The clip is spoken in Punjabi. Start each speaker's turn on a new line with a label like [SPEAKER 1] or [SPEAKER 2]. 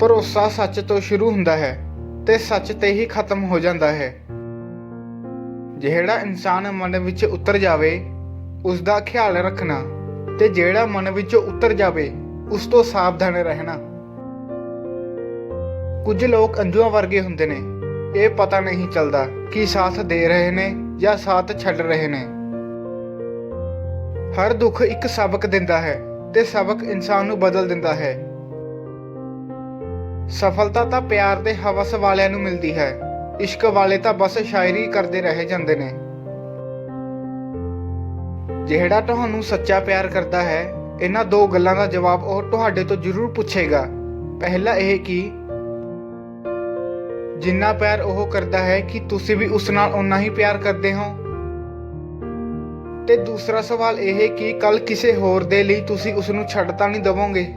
[SPEAKER 1] ਭਰੋਸਾ ਸੱਚ ਤੋਂ ਸ਼ੁਰੂ ਹੁੰਦਾ ਹੈ ਤੇ ਸੱਚ ਤੇ ਹੀ ਖਤਮ ਹੋ ਜਾਂਦਾ ਹੈ। ਜਿਹੜਾ ਇਨਸਾਨ ਮਨ ਵਿੱਚ ਉਤਰ ਜਾਵੇ ਉਸ ਦਾ ਖਿਆਲ ਰੱਖਣਾ ਤੇ ਜਿਹੜਾ ਮਨ ਵਿੱਚੋਂ ਉਤਰ ਜਾਵੇ, ਉਸ ਤੋਂ ਸਾਵਧਾਨ ਰਹਿਣਾ। ਕੁਝ ਲੋਕ ਅੰਜੂਆਂ ਵਰਗੇ ਹੁੰਦੇ ਨੇ। ਇਹ ਪਤਾ ਨਹੀਂ ਚੱਲਦਾ ਕਿ ਸਾਥ ਦੇ ਰਹੇ ਨੇ ਜਾਂ ਸਾਥ ਛੱਡ ਰਹੇ ਨੇ। ਹਰ ਦੁੱਖ ਇੱਕ ਸਬਕ ਦਿੰਦਾ ਹੈ ਤੇ ਸਬਕ ਇਨਸਾਨ ਨੂੰ ਬਦਲ ਦਿੰਦਾ ਹੈ। ਸਫਲਤਾ ਤਾਂ ਪਿਆਰ ਦੇ ਹਵਸ ਵਾਲਿਆਂ ਨੂੰ ਮਿਲਦੀ ਹੈ। ਇਸ਼ਕ ਵਾਲੇ ਤਾਂ ਬਸ ਸ਼ਾਇਰੀ ਕਰਦੇ ਰਹਿ ਜਾਂਦੇ ਨੇ। ਜਿਹੜਾ ਤੁਹਾਨੂੰ ਸੱਚਾ ਪਿਆਰ ਕਰਦਾ ਹੈ, ਇਹਨਾਂ ਦੋ ਗੱਲਾਂ ਦਾ ਜਵਾਬ ਉਹ ਤੁਹਾਡੇ ਤੋਂ ਜ਼ਰੂਰ ਪੁੱਛੇਗਾ। ਪਹਿਲਾ ਇਹ ਕਿ ਜਿੰਨਾ ਪਿਆਰ ਉਹ ਕਰਦਾ ਹੈ ਕਿ ਤੁਸੀਂ ਵੀ ਉਸ ਨਾਲ ਓਨਾ ਹੀ ਪਿਆਰ ਕਰਦੇ ਹੋ। ਤੇ ਦੂਸਰਾ ਸਵਾਲ ਇਹ ਕਿ ਕੱਲ ਕਿਸੇ ਹੋਰ ਦੇ ਲਈ ਤੁਸੀਂ ਉਸ ਨੂੰ ਛੱਡ ਤਾਂ ਨਹੀਂ ਦਵੋਗੇ?